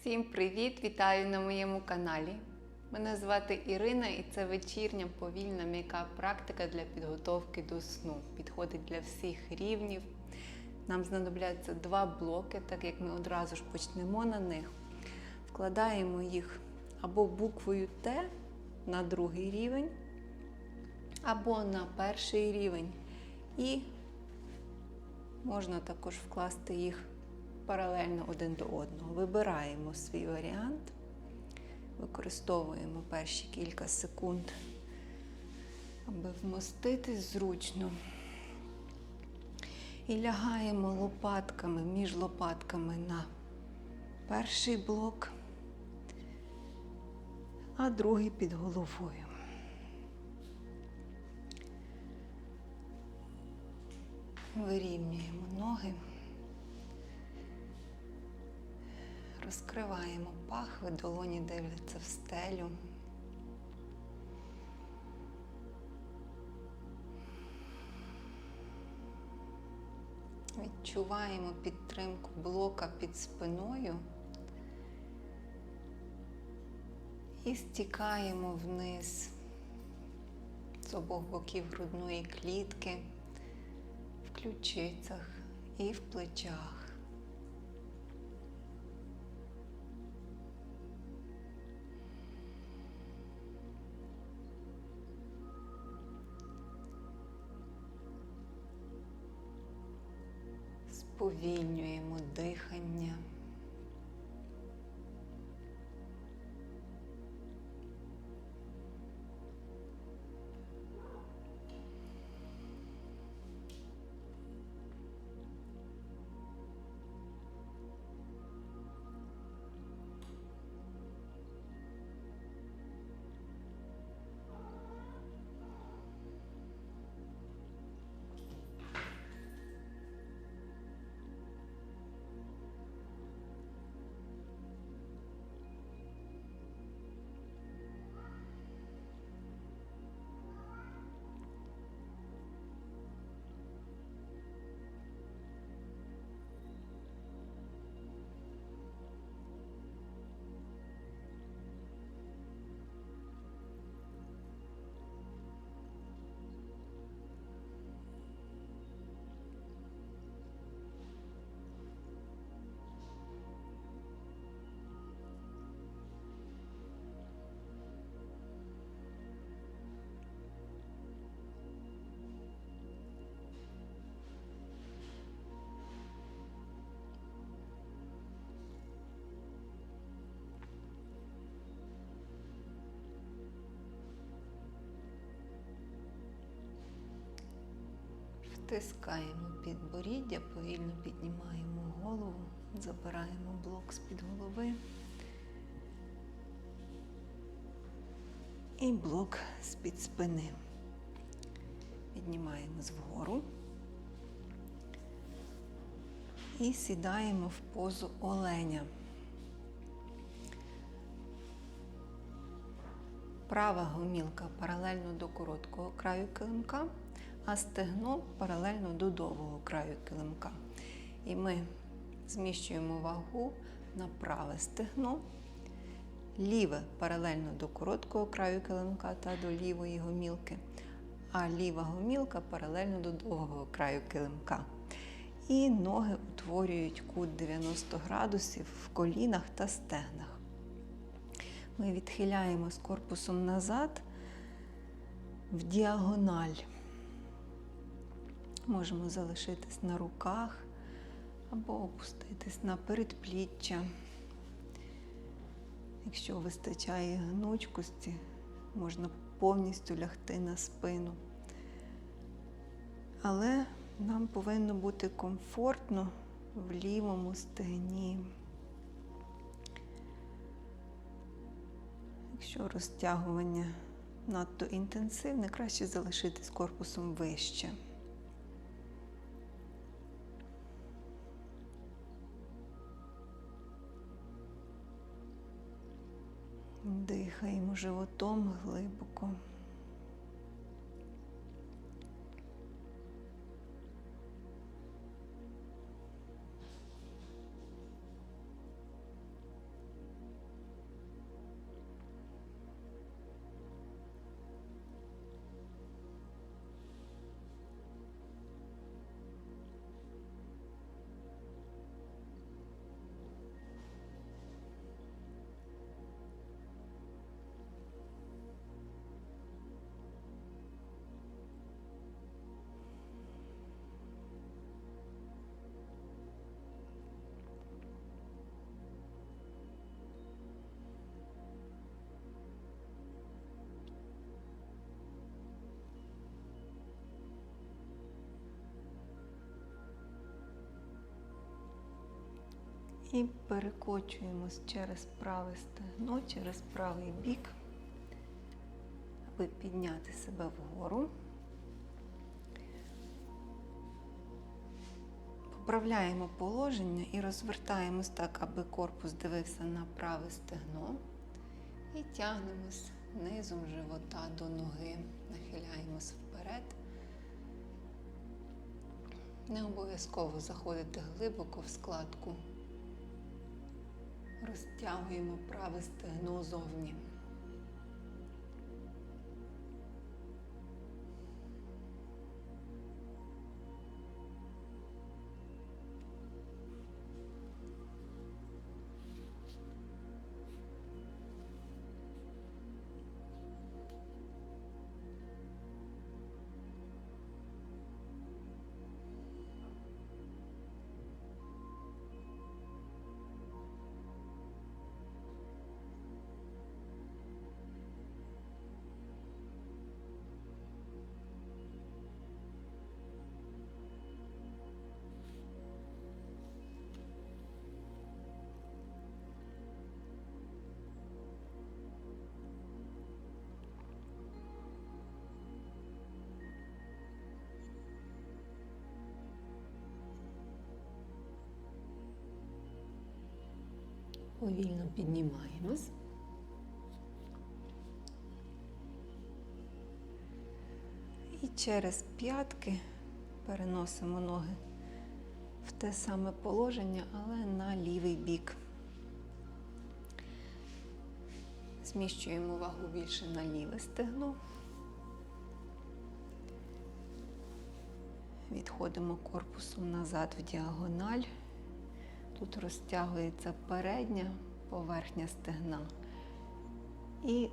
Всім привіт! Вітаю на моєму каналі. Мене звати Ірина і це вечірня повільна м'яка практика для підготовки до сну. Підходить для всіх рівнів. Нам знадобляться два блоки, так як ми одразу ж почнемо на них. Вкладаємо їх або буквою Т на другий рівень, або на перший рівень. І можна також вкласти їх паралельно один до одного. Вибираємо свій варіант, використовуємо перші кілька секунд, аби вмоститись зручно. І лягаємо лопатками між лопатками на перший блок, а другий під головою. Вирівнюємо ноги. Розкриваємо пахви, долоні дивляться в стелю. Відчуваємо підтримку блока під спиною і стікаємо вниз з обох боків грудної клітки, в ключицях і в плечах. Сповільнюємо дихання. Втискаємо підборіддя, повільно піднімаємо голову, забираємо блок з-під голови і блок з-під спини. Піднімаємось вгору і сідаємо в позу оленя. Права гомілка паралельно до короткого краю килимка, а стегно паралельно до довгого краю килимка. І ми зміщуємо вагу на праве стегно, ліве паралельно до короткого краю килимка та до лівої гомілки, а ліва гомілка паралельно до довгого краю килимка. І ноги утворюють кут 90 градусів в колінах та стегнах. Ми відхиляємо з корпусом назад в діагональ. Можемо залишитись на руках або опуститись на передпліччя. Якщо вистачає гнучкості, можна повністю лягти на спину. Але нам повинно бути комфортно в лівому стегні. Якщо розтягування надто інтенсивне, краще залишитись корпусом вище. Дихаємо животом глибоко. І перекочуємось через праве стегно, через правий бік, аби підняти себе вгору. Поправляємо положення і розвертаємось так, аби корпус дивився на праве стегно. І тягнемось низом живота до ноги, нахиляємось вперед. Не обов'язково заходити глибоко в складку. Розтягуємо праве стегно зовні. Повільно піднімаємось. І через п'ятки переносимо ноги в те саме положення, але на лівий бік. Зміщуємо вагу більше на ліве стегно. Відходимо корпусом назад в діагональ. Тут розтягується передня поверхня стегна і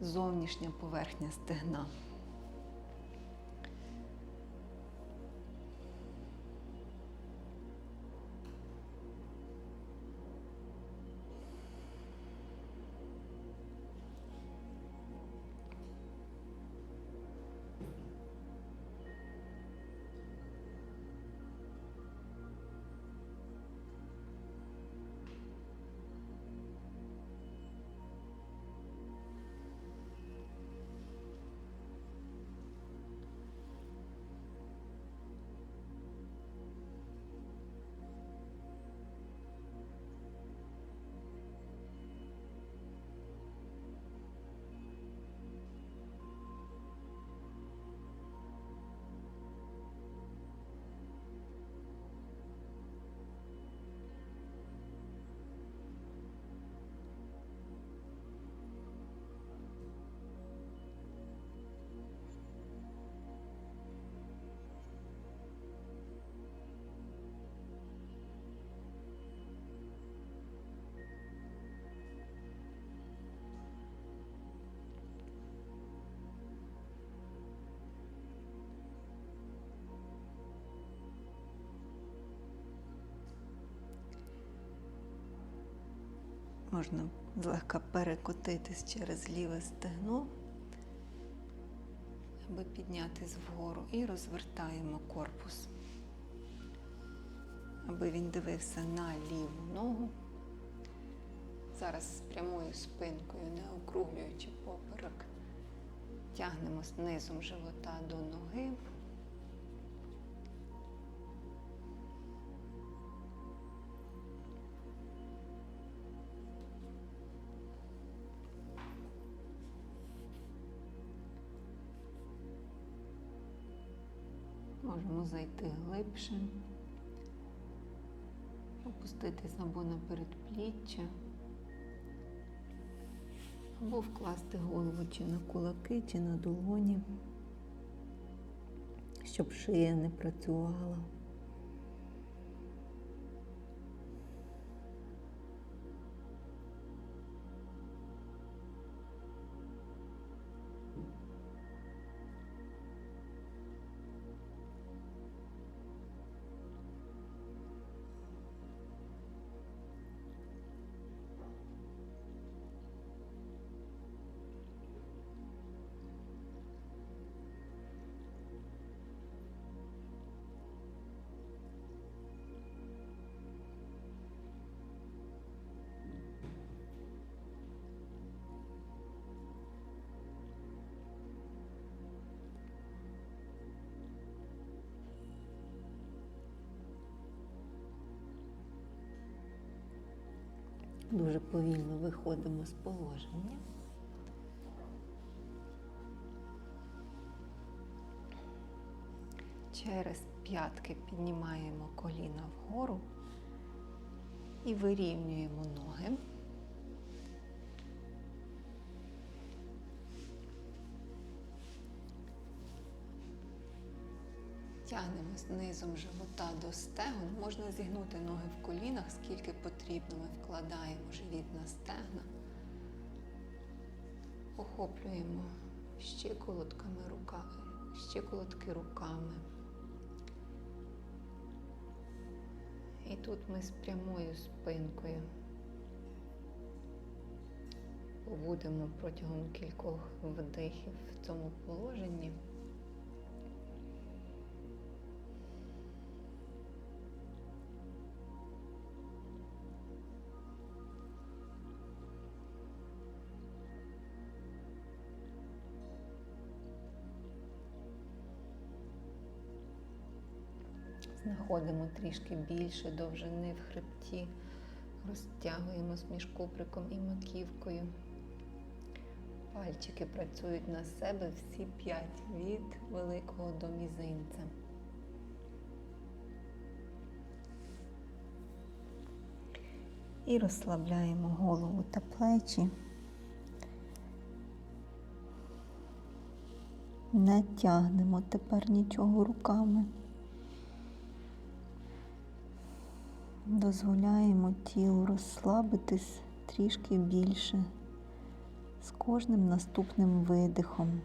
зовнішня поверхня стегна. Можна злегка перекотитись через ліве стегно, аби піднятись вгору, і розвертаємо корпус, аби він дивився на ліву ногу. Зараз прямою спинкою, не округлюючи поперек, тягнемось низом живота до ноги. Можемо зайти глибше, опуститись або на передпліччя, або вкласти голову чи на кулаки, чи на долоні, щоб шия не працювала. Дуже повільно виходимо з положення. Через п'ятки піднімаємо коліна вгору і вирівнюємо ноги. Тягнемось низом живота до стегон. Можна зігнути ноги в колінах, скільки потрібно. Ми вкладаємо живіт на стегна, охоплюємо щиколотками руками, щиколотки руками. І тут ми з прямою спинкою побудемо протягом кількох вдихів в цьому положенні. Знаходимо трішки більше довжини в хребті, розтягуємось між куприком і маківкою. Пальчики працюють на себе всі п'ять від великого до мізинця. І розслабляємо голову та плечі. Не тягнемо тепер нічого руками. Дозволяємо тілу розслабитись трішки більше з кожним наступним видихом.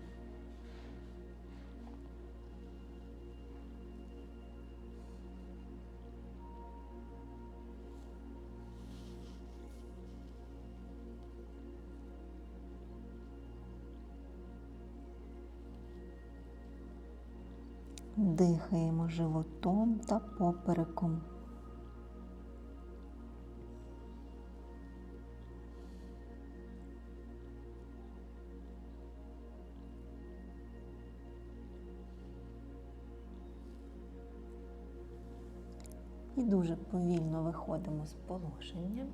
Дихаємо животом та попереком. І дуже повільно виходимо з положення.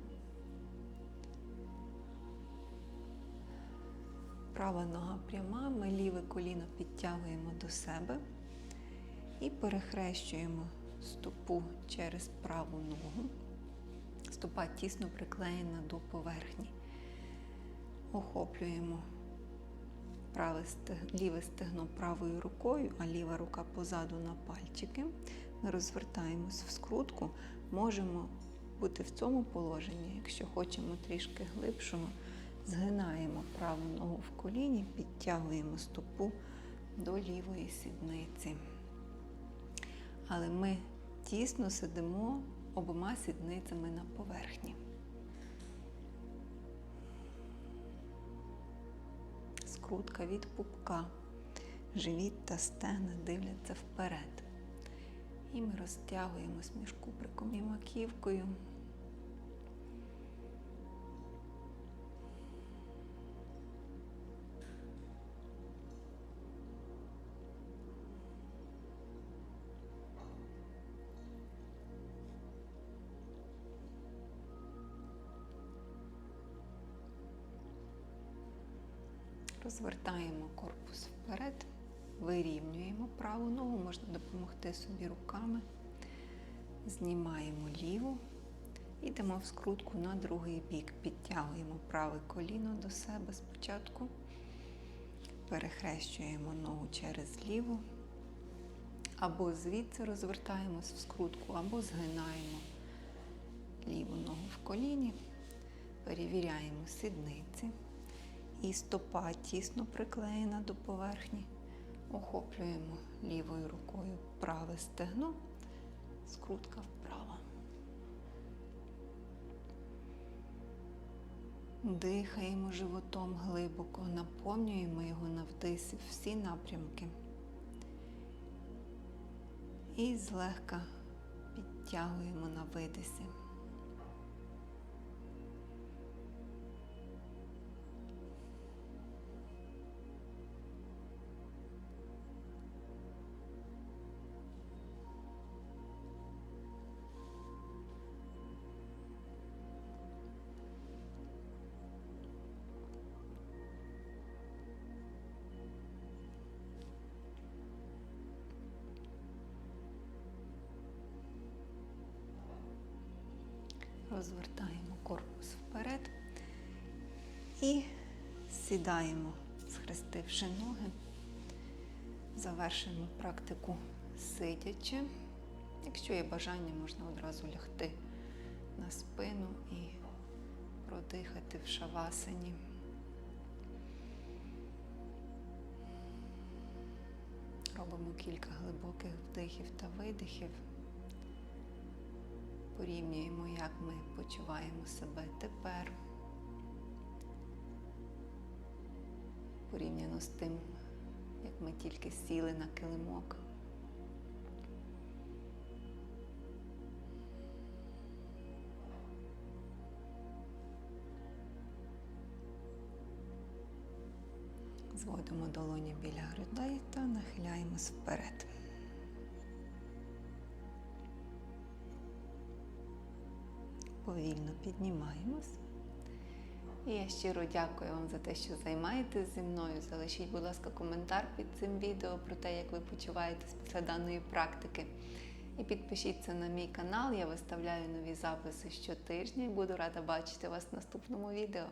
Права нога пряма, ми ліве коліно підтягуємо до себе і перехрещуємо стопу через праву ногу. Стопа тісно приклеєна до поверхні. Охоплюємо праве ліве стегно правою рукою, а ліва рука позаду на пальчики. Розвертаємось в скрутку, можемо бути в цьому положенні, якщо хочемо трішки глибшого, згинаємо праву ногу в коліні, підтягуємо стопу до лівої сідниці. Але ми тісно сидимо обома сідницями на поверхні. Скрутка від пупка, живіт та стегна дивляться вперед. І ми розтягуємось між куприком і маківкою. Вирівнюємо праву ногу, можна допомогти собі руками. Знімаємо ліву, йдемо в скрутку на другий бік. Підтягуємо праве коліно до себе спочатку, перехрещуємо ногу через ліву, або звідси розвертаємось в скрутку, або згинаємо ліву ногу в коліні, перевіряємо сідниці. І стопа тісно приклеєна до поверхні. Охоплюємо лівою рукою праве стегно, скрутка вправо. Дихаємо животом глибоко, наповнюємо його на вдисі всі напрямки. І злегка підтягуємо на видисі. Розвертаємо корпус вперед і сідаємо, схрестивши ноги. Завершимо практику сидячи. Якщо є бажання, можна одразу лягти на спину і продихати в шавасані. Робимо кілька глибоких вдихів та видихів. Порівнюємо, як ми почуваємо себе тепер. Порівняно з тим, як ми тільки сіли на килимок. Зводимо долоні біля грудей та нахиляємось вперед. Повільно піднімаємось. І я щиро дякую вам за те, що займаєтесь зі мною. Залишіть, будь ласка, коментар під цим відео про те, як ви почуваєтесь після даної практики. І підпишіться на мій канал, я виставляю нові записи щотижня і буду рада бачити вас в наступному відео.